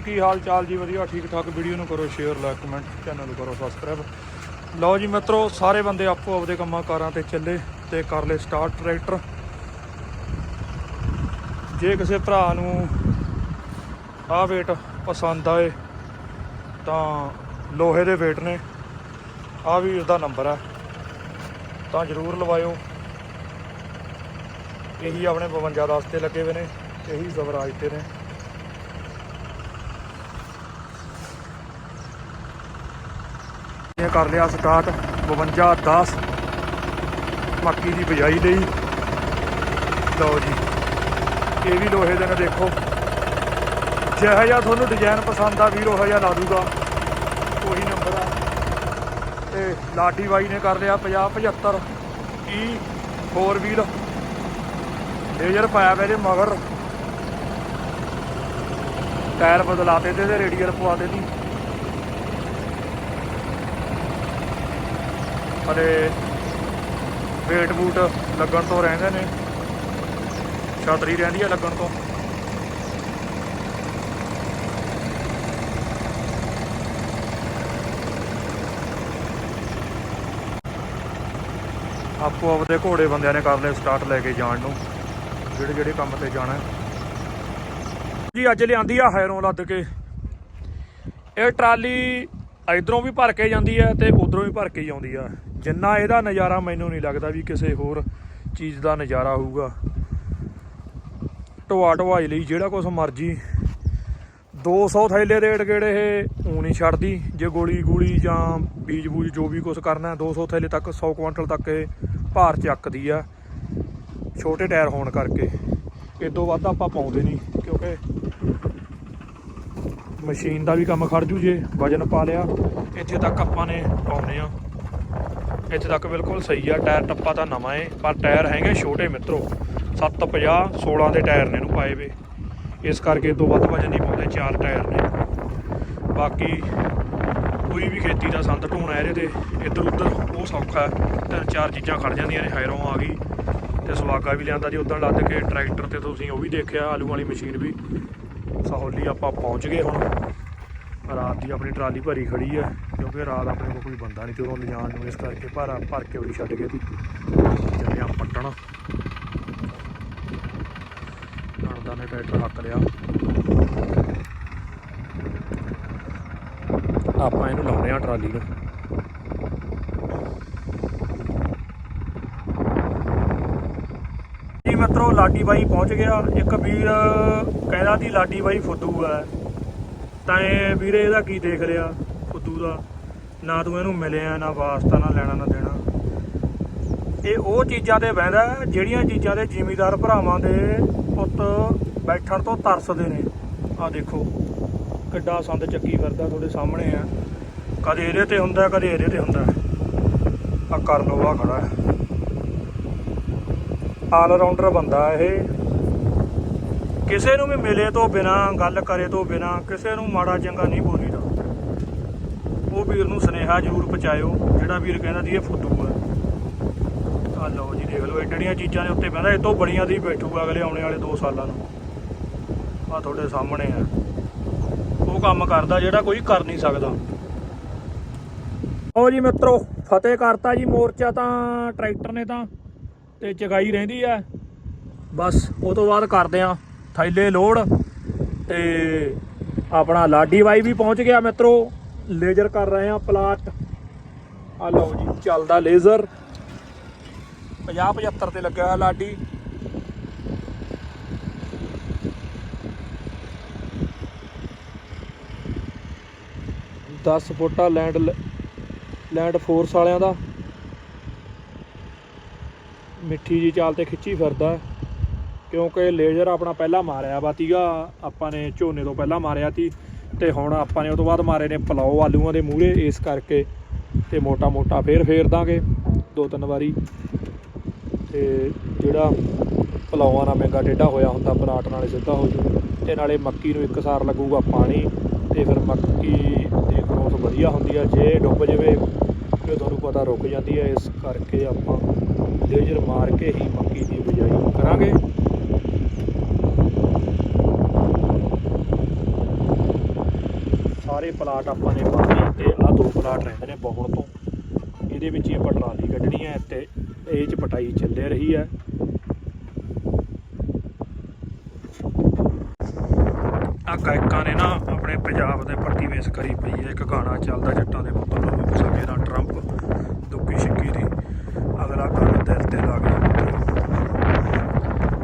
ਕੀ ਹਾਲ ਚਾਲ ਜੀ? ਵਧੀਆ, ਠੀਕ ਠਾਕ। ਵੀਡੀਓ ਨੂੰ ਕਰੋ ਸ਼ੇਅਰ ਲਾਈਕ ਕਮੈਂਟ ਚੈਨਲ ਨੂੰ ਕਰੋ ਸਬਸਕ੍ਰਾਈਬ ਲਓ ਜੀ ਮਿੱਤਰੋ, ਸਾਰੇ ਬੰਦੇ ਆਪੋ ਆਪਦੇ ਕੰਮਾਂ ਕਾਰਾਂ ਤੇ ਚੱਲੇ ਤੇ ਕਰ ਲੈ ਸਟਾਰਟ ਟਰੈਕਟਰ ਜੇ ਕਿਸੇ ਭਰਾ ਨੂੰ ਆਹ ਵੇਟ ਪਸੰਦ ਆਏ, ਤਾਂ ਲੋਹੇ ਦੇ ਵੇਟ ਨੇ। ਆਹ ਵੀ ਉਸਦਾ ਨੰਬਰ ਹੈ ਤਾਂ ਜਰੂਰ ਲਵਾਇਓ। ਇਹੀ ਆਪਣੇ 52 ਦਸ ਤੇ ਲੱਗੇ ਹੋਏ ਨੇ, ਇਹੀ ਸਵਰਾਜ ਤੇ ਨੇ। ਕਰ ਲਿਆ ਸਟਾਰਟ 52 10 ਮੱਕੀ ਦੀ ਬਿਜਾਈ ਲਈ। ਲਓ ਜੀ, ਇਹ ਵੀ ਲੋਹੇ ਦੇ ਨੇ, ਦੇਖੋ। ਜਿਹੋ ਜਿਹਾ ਤੁਹਾਨੂੰ ਡਿਜ਼ਾਈਨ ਪਸੰਦ ਆ ਵੀਰ, ਉਹ ਜਿਹਾ ਲਾ ਦੂਗਾ। ਉਹੀ ਨੰਬਰ ਆ। ਤੇ ਲਾਡੀ ਬਾਈ ਨੇ ਕਰ ਲਿਆ 50 75 ਕੀ? ਫੋਰ ਵੀਲ ਲੇਜ਼ਰ ਪਾਇਆ ਮੇਰੇ ਮਗਰ। ਟਾਇਰ ਬਦਲਾਤੇ ਤੇ ਇਹਦੇ ਰੇਡੀਅਲ ਪਵਾ ਦਿੱਤੀ। ਹਲੇ ਵੇਟ ਬੂਟ ਲੱਗਣ ਤੋਂ ਰਹਿੰਦੇ ਨੇ। ਛਤਰੀ ਰਹਿੰਦੀ ਆ ਲੱਗਣ ਤੋਂ। ਆਪੋ ਆਪਦੇ ਘੋੜੇ ਬੰਦਿਆਂ ਨੇ ਕਰ ਲਏ ਸਟਾਰਟ ਲੈ ਕੇ ਜਾਣ ਨੂੰ। ਜਿਹੜੇ ਜਿਹੜੇ ਕੰਮ ਤੇ ਜਾਣਾ। ਜੀ, ਅੱਜ ਲਿਆਂਦੀ ਆ ਹੈਰੋਂ ਲੱਦ ਕੇ। ਇਹ ਟਰਾਲੀ ਇਧਰੋਂ ਵੀ ਭਰ ਕੇ ਜਾਂਦੀ ਹੈ ਤੇ ਉਧਰੋਂ ਵੀ ਭਰ ਕੇ ਹੀ ਆਉਂਦੀ ਆ। ਜਿੰਨਾ ਇਹਦਾ ਨਜ਼ਾਰਾ ਮੈਨੂੰ ਨਹੀਂ ਲੱਗਦਾ ਵੀ ਕਿਸੇ ਹੋਰ ਚੀਜ਼ ਦਾ ਨਜ਼ਾਰਾ ਹੋਊਗਾ। ਢੋਆ ਢਵਾਈ ਲਈ ਜਿਹੜਾ ਕੁਛ ਮਰਜ਼ੀ। 200 ਥੈਲੇ ਰੇਟ ਗੇੜੇ ਇਹ? ਊਂ ਨਹੀਂ ਛੱਡਦੀ। ਜੇ ਗੋਲੀ ਗੂਲੀ ਜਾਂ ਬੀਜ ਬੂਜ ਜੋ ਵੀ ਕੁਛ ਕਰਨਾ ਹੈ, 200 ਥੈਲੇ ਤੱਕ 100 ਕੁਇੰਟਲ ਤੱਕ ਇਹ ਭਾਰ ਚੱਕਦੀ ਆ। ਛੋਟੇ ਟਾਇਰ ਹੋਣ ਕਰਕੇ। ਇਦੋਂ ਵੱਧ ਆਪਾਂ ਪਾਉਂਦੇ ਨਹੀਂ ਕਿਉਂਕਿ ਮਸ਼ੀਨ ਦਾ ਵੀ ਕੰਮ ਖੜ ਜੂ ਜੇ ਵਜਨ ਪਾ ਲਿਆ ਇੱਥੇ ਤੱਕ ਆਪਾਂ ਨੇ ਪਾਉਨੇ ਆ ਇੱਥੇ ਤੱਕ ਬਿਲਕੁਲ ਸਹੀ ਆ, ਟਾਇਰ ਟੱਪਾ ਤਾਂ ਨਵਾਂ ਏ, ਪਰ ਟਾਇਰ ਹੈਗੇ ਛੋਟੇ ਮਿੱਤਰੋ 750 16 ਦੇ ਟਾਇਰ ਨੇ ਇਹਨੂੰ ਪਾਏ ਵੇ। ਇਸ ਕਰਕੇ ਤੋਂ ਵੱਧ ਵਜਨ ਨਹੀਂ ਪਾਉਂਦੇ, ਚਾਰ ਟਾਇਰ ਨੇ। ਬਾਕੀ ਕੋਈ ਵੀ ਖੇਤੀ ਦਾ ਸੰਦ ਢੋਣਾ ਇਹਦੇ ਤੇ, ਇੱਧਰ ਉੱਧਰ ਉਹ ਸੌਖਾ ਤਿੰਨ ਚਾਰ ਚੀਜ਼ਾਂ ਖੜ ਜਾਂਦੀਆਂ ਨੇ, ਹਾਇਰੋਂ ਆ ਗਈ ਤੇ ਸਵਾਗਾ ਵੀ ਲਿਆਂਦਾ ਜੀ ਉਦੋਂ ਲੱਦ ਕੇ ਟਰੈਕਟਰ ਤੇ ਤੁਸੀਂ ਉਹ ਵੀ ਦੇਖਿਆ, ਆਲੂ ਵਾਲੀ ਮਸ਼ੀਨ ਵੀ। ਸਹੌਲੀ ਆਪਾਂ ਪਹੁੰਚ ਗਏ ਹੁਣ। ਰਾਤ ਦੀ ਆਪਣੀ ਟਰਾਲੀ ਭਰੀ ਖੜੀ ਹੈ, ਕਿਉਂਕਿ ਰਾਤ ਆਪਣੇ ਕੋਲ ਕੋਈ ਬੰਦਾ ਨਹੀਂ ਤੇ ਉਦੋਂ ਲਿਜਾਣ ਨੂੰ ਇਸ ਕਰਕੇ ਭਰ ਭਰ ਕੇ ਉਹੀ ਛੱਡ ਗਏ ਸੀ। ਚੱਲੇ ਆ ਪੱਟਣ। ਨਣਦਾ ਨੇ ਟਰੈਕਟਰ ਹੱਕ ਲਿਆ। ਆਪਾਂ ਇਹਨੂੰ ਲਾਉਣੇ ਆ ਟਰਾਲੀ ਨੂੰ। ਜੀ ਮਿੱਤਰੋ, ਲਾਡੀ ਬਾਈ ਪਹੁੰਚ ਗਿਆ। ਇੱਕ ਵੀਰ ਕਹਿੰਦਾ ਸੀ ਲਾਡੀ ਬਾਈ ਫੁੱਦੂ ਹੈ। ਤਾਂ ਇਹ ਵੀਰੇ, ਇਹਦਾ ਕੀ ਦੇਖ ਲਿਆ ਫੁੱਦੂ ਦਾ? ਨਾ ਤੂੰ ਇਹਨੂੰ ਮਿਲਿਆ, ਨਾ ਵਾਸਤਾ, ਨਾ ਲੈਣਾ, ਨਾ ਦੇਣਾ। ਇਹ ਉਹ ਚੀਜ਼ਾਂ ਤੇ ਬਹਿੰਦਾ ਜਿਹੜੀਆਂ ਚੀਜ਼ਾਂ ਦੇ ਜ਼ਿਮੀਦਾਰ ਭਰਾਵਾਂ ਦੇ ਪੁੱਤ ਬੈਠਣ ਤੋਂ ਤਰਸਦੇ ਨੇ। ਆ ਦੇਖੋ, ਕਿੱਡਾ ਸੰਦ ਚੱਕੀ ਫਿਰਦਾ ਤੁਹਾਡੇ ਸਾਹਮਣੇ ਆ। ਕਦੇ ਇਹਦੇ ਤੇ ਹੁੰਦਾ, ਕਦੇ ਇਹਦੇ ਤੇ ਹੁੰਦਾ। ਆ ਕਰ ਲੋ ਆ ਖੜਾ ਹੈ। ਆਲ ਰਾਉਂਡਰ ਬੰਦਾ ਇਹ। ਕਿਸੇ ਨੂੰ ਵੀ ਮਿਲੇ ਤੋਂ ਬਿਨਾ, ਗੱਲ ਕਰੇ ਤੋਂ ਬਿਨਾ, ਕਿਸੇ ਨੂੰ ਮਾੜਾ ਚੰਗਾ ਨਹੀਂ ਬੋਲੀਦਾ। ਉਹ ਵੀਰ ਨੂੰ ਸੁਨੇਹਾ ਜ਼ਰੂਰ ਪਹੁੰਚਾਇਓ, ਜਿਹੜਾ ਵੀਰ ਕਹਿੰਦਾ ਜੀ ਇਹ ਫੁੱਦੂ ਹੈ ਆ ਲਓ ਜੀ, ਦੇਖ ਲਓ ਐਡੜੀਆਂ ਚੀਜ਼ਾਂ ਦੇ ਉੱਤੇ ਬਹਿੰਦਾ, ਇਹ ਤੋਂ ਬੜੀਆਂ ਦੀ ਬੈਠੂਗਾ ਅਗਲੇ ਆਉਣੇ ਵਾਲੇ 2 ਸਾਲਾਂ ਨੂੰ। ਆ ਤੁਹਾਡੇ ਸਾਹਮਣੇ ਆ। ਉਹ ਕੰਮ ਕਰਦਾ ਜਿਹੜਾ ਕੋਈ ਕਰ ਨਹੀਂ ਸਕਦਾ। ਉਹ ਜੀ ਮਿੱਤਰੋ, ਫਤਿਹ ਕਰਤਾ ਜੀ ਮੋਰਚਾ ਤਾਂ, ਟਰੈਕਟਰ ਨੇ ਤਾਂ, ਤੇ ਚਗਾਈ ਰਹਿੰਦੀ ਆ। ਬਸ, ਉਹ ਤੋਂ ਬਾਅਦ ਕਰਦੇ ਆ। ਥੈਲੇ ਲੋਡ ਤੇ ਆਪਣਾ ਲਾਡੀ ਬਾਈ ਵੀ ਪਹੁੰਚ ਗਿਆ ਮਿੱਤਰੋ। ਲੇਜ਼ਰ ਕਰ ਰਹੇ ਆ ਪਲਾਟ। ਆ ਲਓ ਜੀ, ਚੱਲਦਾ ਲੇਜ਼ਰ। 50 75 ਤੇ ਲੱਗਾ ਹੋਇਆ ਲਾਡੀ। ਦਸ ਫੁੱਟਾ ਲੈਂਡ ਲੈਂਡ ਫੋਰਸ ਵਾਲਿਆਂ ਦਾ। ਮਿੱਠੀ ਜੀ ਚਾਲ ਤੇ ਖਿੱਚੀ ਫਿਰਦਾ। ਕਿਉਂਕਿ ਲੇਜ਼ਰ ਆਪਣਾ ਪਹਿਲਾਂ ਮਾਰਿਆ ਵਾ ਤੀਗਾ ਆਪਾਂ ਨੇ ਝੋਨੇ ਤੋਂ ਪਹਿਲਾਂ ਮਾਰਿਆ ਤੀ ਤੇ ਹੁਣ ਆਪਾਂ ਨੇ ਉਹ ਤੋਂ ਬਾਅਦ ਮਾਰੇ ਨੇ ਪਲਾਓ ਆਲੂਆਂ ਦੇ ਮੂਹਰੇ, ਇਸ ਕਰਕੇ ਤੇ ਮੋਟਾ ਮੋਟਾ ਫੇਰ ਫੇਰ ਦਾਂਗੇ, ਦੋ ਤਿੰਨ ਵਾਰੀ। ਤੇ ਜਿਹੜਾ ਪਲਾਵਾਂ ਨਾਲ ਮਹਿੰਗਾ ਟੇਢਾ ਹੋਇਆ ਹੁੰਦਾ ਪਰਾਟ ਨਾਲੇ ਸਿੱਧਾ ਹੋ ਜੂ ਤੇ ਨਾਲੇ ਮੱਕੀ ਨੂੰ ਇੱਕ ਸਾਰ ਲੱਗੂਗਾ ਪਾਣੀ ਤੇ ਫਿਰ ਮੱਕੀ ਦੀ ਗਰੋਥ ਵਧੀਆ ਹੁੰਦੀ ਆ, ਜੇ ਡੁੱਬ ਜਾਵੇ ਫਿਰ ਤੁਹਾਨੂੰ ਪਤਾ ਰੁਕ ਜਾਂਦੀ ਹੈ ਇਸ ਕਰਕੇ ਆਪਾਂ ਲੇਜ਼ਰ ਮਾਰ ਕੇ ਹੀ ਮੱਕੀ ਦੀ ਬਿਜਾਈ ਕਰਾਂਗੇ। ਸਾਰੇ ਪਲਾਟ ਆਪਾਂ ਨੇ ਪਾਣੇ ਤੇ ਆਹ ਦੋ ਪਲਾਟ ਰਹਿੰਦੇ ਨੇ ਬਹੁਤ ਤੋਂ। ਇਹਦੇ ਵਿੱਚ ਹੀ ਆਪਾਂ ਟਰਾਲੀ ਕੱਢਣੀ ਹੈ ਤੇ ਇਹ ਚ ਪਟਾਈ ਚੱਲੇ ਰਹੀ ਹੈ। ਆ ਗਾਇਕਾਂ ਨੇ ਨਾ ਆਪਣੇ ਪੰਜਾਬ ਦੇ ਪੱਟੀ ਵੇਸ ਕਰੀ ਪਈ ਹੈ। ਇੱਕ ਗਾਣਾ ਚੱਲਦਾ ਜੱਟਾਂ ਦੇ ਪੁੱਤਰ ਨੂੰ ਹੋ ਸਕੇ ਨਾ ਟਰੰਪ ਦੁੱਕੀ ਛਿੱਕੀ ਦੀ। ਅਗਲਾ ਗਾਣਾ ਦਿਲ ਤੇ ਲੱਗ ਗਿਆ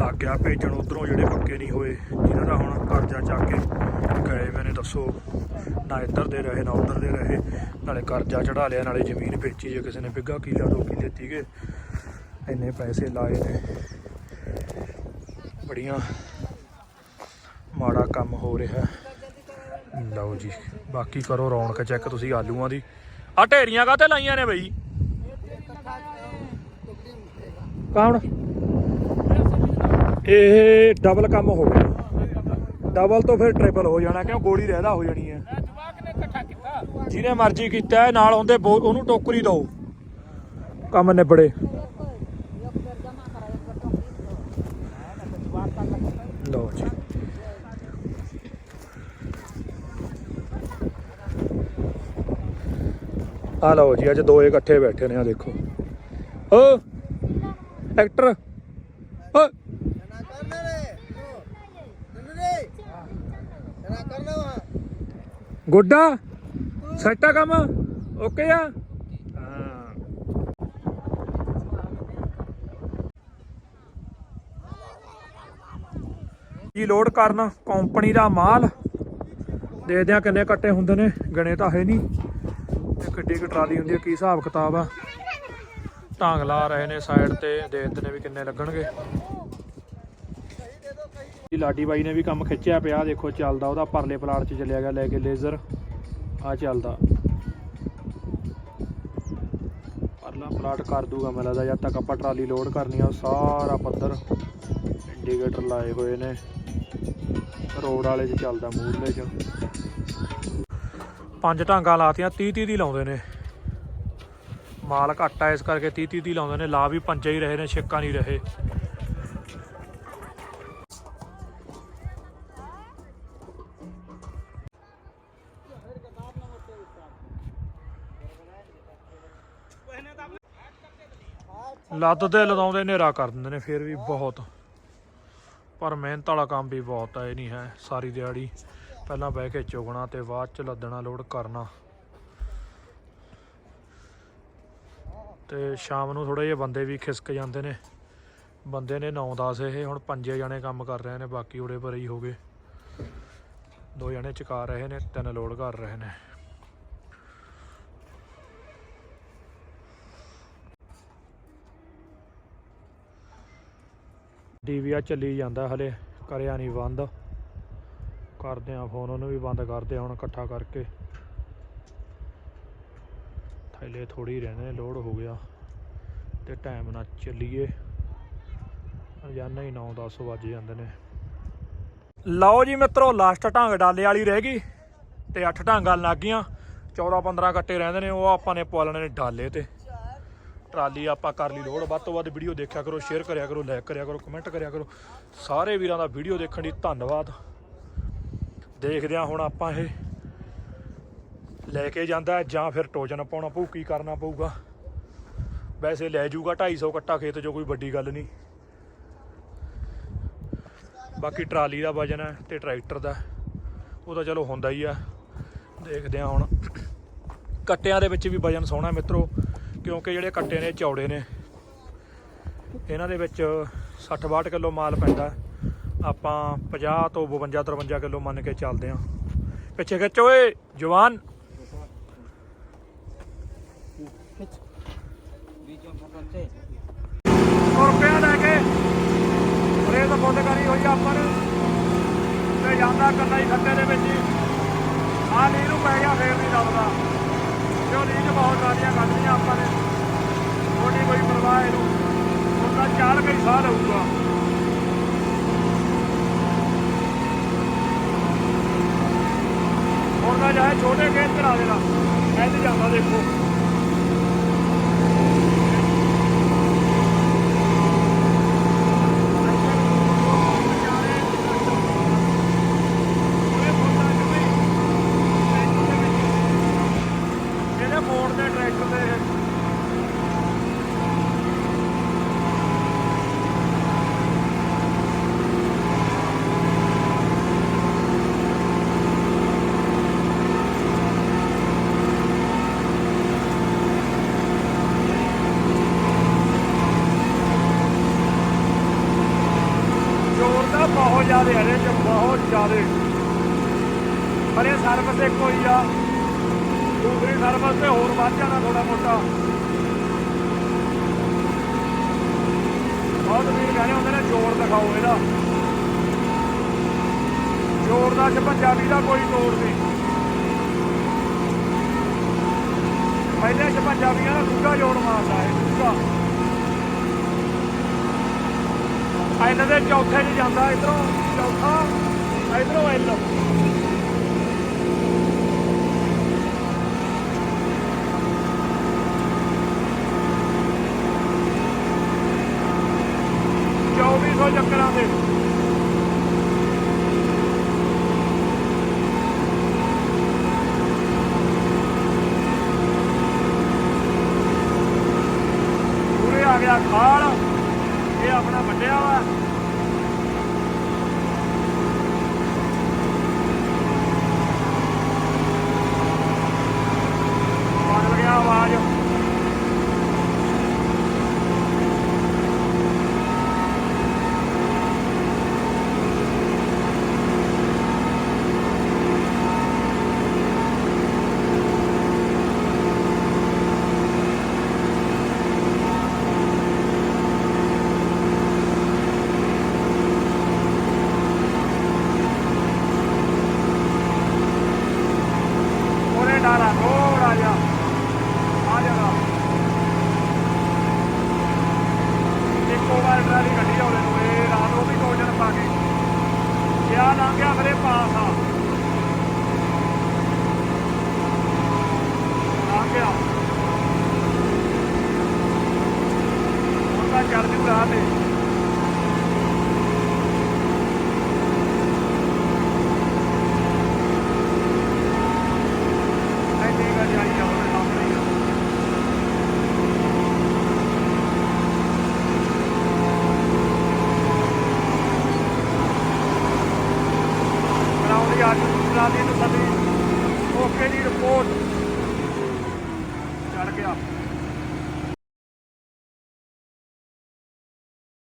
ਲੱਗ ਗਿਆ ਭੇਜਣ, ਉਧਰੋਂ ਜਿਹੜੇ ਪੱਕੇ ਨਹੀਂ ਹੋਏ ਇਹਨਾਂ ਦਾ ਹੁਣ ਕਰਜ਼ਾ ਚੱਕ ਕੇ ਗਏ ਮੈਨੇ ਦੱਸੋ। ਨਾ ਇੱਧਰ ਦੇ ਰਹੇ, ਨਾ ਉੱਧਰ ਦੇ ਰਹੇ। ਨਾਲੇ ਕਰਜ਼ਾ ਚੜਾ ਲਿਆ, ਨਾਲੇ ਜ਼ਮੀਨ ਵੇਚੀ ਜੇ ਕਿਸੇ ਨੇ ਬਿੱਗਾ ਕਿੱਲਾ, ਦੋ ਕਿੱਲੇ ਤੀਗੇ ਇੰਨੇ ਪੈਸੇ ਲਾਏ ਨੇ। ਬੜੀਆਂ ਮਾੜਾ ਕੰਮ ਹੋ ਰਿਹਾ। ਲਓ ਜੀ, ਬਾਕੀ ਕਰੋ ਰੌਣਕ ਚੈੱਕ ਤੁਸੀਂ ਆਲੂਆਂ ਦੀ। ਆ ਢੇਰੀਆਂ ਕਾਤੇ ਲਾਈਆਂ ਨੇ ਬਈ? ਕੌਣ? ਇਹ ਡਬਲ ਕੰਮ ਹੋ ਗਿਆ। ਡਬਲ ਤੋਂ ਫਿਰ ਟ੍ਰਿਪਲ ਹੋ ਜਾਣਾ, ਕਿਉਂ ਗੋਲੀ ਰਹਿਦਾ ਹੋ ਜਾਣੀ ਜਿਹਨੇ ਮਰਜ਼ੀ ਕੀਤਾ ਨਾਲ ਹੁੰਦੇ ਉਹਨੂੰ ਟੋਕਰੀ ਦਿਓ। ਕੰਮ ਨਿਬੜੇ। ਆ ਲਓ ਜੀ, ਅੱਜ ਦੋ ਇਕੱਠੇ ਬੈਠੇ ਨੇ ਆ ਦੇਖੋ। ਓ, ਐਕਟਰ। ਓ। ਗੁੱਡਾ। ਸੈੱਟ ਆ ਕੰਮ? ਓਕੇ ਆ? ਹਾਂ। ਜੀ ਲੋਡ ਕਰਨ? ਕੰਪਨੀ ਦਾ ਮਾਲ। ਦੇਖਦੇ ਆ ਕਿੰਨੇ ਕੱਟੇ ਹੁੰਦੇ ਨੇ। ਗਣੇ ਤਾਂ ਹੈ ਨਹੀਂ। ਤੇ ਕਿੱਡੀ ਕੁ ਟਰਾਲੀ ਹੁੰਦੀ ਹੈ ਕੀ ਹਿਸਾਬ ਕਿਤਾਬ ਆ। ਢਾਂਗ ਲਾ ਰਹੇ ਨੇ ਸਾਈਡ ਤੇ। ਦੇਖਦੇ ਨੇ ਵੀ ਕਿੰਨੇ ਲੱਗਣਗੇ। ਲਾਡੀ ਬਾਈ ਨੇ ਵੀ ਕੰਮ ਖਿੱਚਿਆ ਪਿਆ। ਦੇਖੋ ਚੱਲਦਾ ਉਹਦਾ ਪਰਲੇ ਪਲਾਟ 'ਚ ਚੱਲਿਆ ਗਿਆ ਲੈ ਕੇ ਲੇਜ਼ਰ। ਆ ਚੱਲਦਾ। ਪਰਲਾ ਪਲਾਟ ਕਰ ਦੂਗਾ ਮੈਨੂੰ ਲੱਗਦਾ, ਜਦ ਤੱਕ ਆਪਾਂ ਟਰਾਲੀ ਲੋਡ ਕਰਨੀ ਆ ਸਾਰਾ ਪੱਧਰ ਇੰਡੀਕੇਟਰ ਲਾਏ ਹੋਏ ਨੇ। ਰੋਡ ਵਾਲੇ 'ਚ ਚੱਲਦਾ ਮੂਰਲੇ 'ਚ। ਪੰਜ ਢਾਂਗਾਂ ਲਾਤੀਆਂ 30 30 ਦੀ ਲਾਉਂਦੇ ਨੇ। ਮਾਲ ਘੱਟ ਆ ਇਸ ਕਰਕੇ 30 30 ਦੀ ਲਾਉਂਦੇ ਨੇ, ਲਾ ਵੀ ਪੰਜੇ ਹੀ ਰਹੇ ਨੇ, ਛਿੱਕਾ ਨਹੀਂ ਰਹੇ। ਲੱਦ ਤੇ ਲਦਾਉਂਦੇ, ਹਨੇਰਾ ਕਰ ਦਿੰਦੇ ਨੇ, ਫਿਰ ਵੀ ਬਹੁਤ। ਪਰ ਮਿਹਨਤ ਵਾਲਾ ਕੰਮ ਵੀ ਬਹੁਤ ਹੈ ਇਹ ਨਹੀਂ ਹੈ ਸਾਰੀ ਦਿਹਾੜੀ। ਪਹਿਲਾਂ ਬਹਿ ਕੇ ਚੁਗਣਾ ਤੇ ਬਾਅਦ ਚ ਲੱਦਣਾ, ਲੋਡ ਕਰਨਾ। ਤੇ ਸ਼ਾਮ ਨੂੰ ਥੋੜੇ ਜਿਹੇ ਬੰਦੇ ਵੀ ਖਿਸਕ ਜਾਂਦੇ ਨੇ। ਬੰਦੇ ਨੇ 9-10 ਇਹ, ਹੁਣ ਪੰਜੇ ਜਣੇ ਕੰਮ ਕਰ ਰਹੇ ਨੇ, ਬਾਕੀ ਉੜੇ ਭਰੇ ਹੀ ਹੋ ਗਏ। ਦੋ ਜਣੇ ਚਕਾ ਰਹੇ ਨੇ, ਤਿੰਨ ਲੋਡ ਕਰ ਰਹੇ ਨੇ। ਡੀਵੀਆ ਚੱਲੀ ਜਾਂਦਾ ਹਲੇ, ਕਰਿਆ ਨਹੀਂ ਬੰਦ। ਕਰਦੇ ਆ ਫੋਨ ਉਹਨੂੰ ਵੀ ਬੰਦ ਕਰਦੇ ਹੁਣ ਇਕੱਠਾ ਕਰਕੇ। ਥੈਲੇ ਥੋੜੀ ਰਹਿਣੇ ਲੋਡ ਹੋ ਗਿਆ। ਤੇ ਟਾਈਮ ਨਾਲ ਚੱਲੀਏ। ਰੋਜ਼ਾਨਾ ਹੀ 9-10 ਵੱਜ ਜਾਂਦੇ ਨੇ। ਲਓ ਜੀ ਮਿੱਤਰੋ ਲਾਸਟ ਢੰਗ ਡਾਲੇ ਵਾਲੀ ਰਹਿ ਗਈ ਤੇ 8 ਢਾਂਗਾਂ ਲੱਗ ਗਈਆਂ। 14-15 ਕੱਟੇ ਰਹਿੰਦੇ ਨੇ, ਉਹ ਆਪਾਂ ਨੇ ਪਾਲਣੇ ਨੇ ਡਾਲੇ ਤੇ। ਟਰਾਲੀ ਆਪਾਂ ਕਰ ਲਈ ਲੋਡ ਵੱਧ ਤੋਂ ਵੱਧ ਵੀਡੀਓ ਦੇਖਿਆ ਕਰੋ ਸ਼ੇਅਰ ਕਰਿਆ ਕਰੋ ਲਾਈਕ ਕਰਿਆ ਕਰੋ ਕਮੈਂਟ ਕਰਿਆ ਕਰੋ। ਸਾਰੇ ਵੀਰਾਂ ਦਾ ਵੀਡੀਓ ਦੇਖਣ ਲਈ ਧੰਨਵਾਦ। ਦੇਖਦੇ ਹਾਂ ਹੁਣ ਆਪਾਂ ਇਹ ਲੈ ਕੇ ਜਾਂਦਾ ਜਾਂ ਫਿਰ ਟੋਜਨ ਪਾਉਣਾ ਪਊ, ਕੀ ਕਰਨਾ ਪਊਗਾ। ਵੈਸੇ ਲੈ ਜਾਊਗਾ 250 ਕੱਟਾ ਖੇਤ, ਜੋ ਕੋਈ ਵੱਡੀ ਗੱਲ ਨਹੀਂ। ਬਾਕੀ ਟਰਾਲੀ ਦਾ ਵਜਨ ਹੈ ਤੇ ਟਰੈਕਟਰ ਦਾ ਉਹ ਤਾਂ ਚਲੋ ਹੁੰਦਾ ਹੀ ਆ ਦੇਖਦੇ ਹਾਂ ਹੁਣ। ਕੱਟਿਆਂ ਦੇ ਵਿੱਚ ਵੀ ਵਜਨ ਸੋਹਣਾ ਮਿੱਤਰੋ। ਕਿਉਂਕਿ ਜਿਹੜੇ ਕੱਟੇ ਨੇ, ਚੌੜੇ ਨੇ। ਇਹਨਾਂ ਦੇ ਵਿੱਚ 60 62 ਕਿਲੋ ਮਾਲ ਪੈਂਦਾ। ਆਪਾਂ 50 ਤੋਂ 52 53 ਕਿਲੋ ਮੰਨ ਕੇ ਚੱਲਦੇ ਆਂ ਪਿੱਛੇ ਖਿੱਚ ਓਏ, ਜਵਾਨ। ਰੁਪਿਆ ਲੈ ਕੇ। ਰੇਤ ਫੁੱਲ ਕਰੀ ਹੋਈ ਆਪਾਂ ਨੇ। ਤੇ ਜਾਂਦਾ ਕੱਲਾ ਹੀ ਖੱਤੇ ਦੇ ਵਿੱਚ ਹੀ। ਆ ਲੀ ਨੂੰ ਪੈ ਗਿਆ ਫੇਰ ਨਹੀਂ ਲੱਭਦਾ ਜੋ ਬਹੁਤ ਸਾਰੀਆਂ ਕੱਢੀਆਂ ਆਪਾਂ ਨੇ। ਥੋੜੀ ਕੋਈ ਪਰਵਾਹ ਇਹਨੂੰ ਹੁਣ ਤਾਂ ਚਾਰ ਕਈ ਸਾਹ ਲਊਗਾ ਹੁਣ ਤਾਂ ਜਾਏ ਛੋਟੇ ਖੇਤ ਚਲਾ ਦੇਣਾ। ਐਂ ਜਾਂਦਾ ਦੇਖੋ। ਪਰ ਇਹ ਸਰਵਿਸ ਇੱਕੋ ਹੀ ਆ। ਦੂਸਰੀ ਸਰਵਿਸ ਤੇ ਹੋਰ ਵੱਧ ਜਾਣਾ ਥੋੜਾ ਮੋਟਾ। ਬਹੁਤ ਵੀਰ ਕਹਿੰਦੇ ਹੁੰਦੇ ਨੇ ਜੋੜ ਦਿਖਾਓ ਇਹਦਾ। ਜੋੜ ਦਾ ਚ ਪੰਜਾਬੀ ਦਾ ਕੋਈ ਤੋੜ ਨਹੀਂ। ਪਹਿਲੇ ਚ ਪੰਜਾਬੀਆਂ ਦਾ ਗੁੱਗਾ ਜੋੜ ਮਾਰਦਾ ਹੈ ਗੁੱਗਾ ਇਹਨਾਂ ਦੇ ਚੌਥੇ 'ਚ ਜਾਂਦਾ, ਇਧਰੋਂ ਚੌਥਾ, ਇਧਰੋਂ ਐਲ ਸੌ ਆ ਗਿਆ ਖਾਲ। ਇਹ ਆਪਣਾ ਵੱਡਿਆ ਵਾ।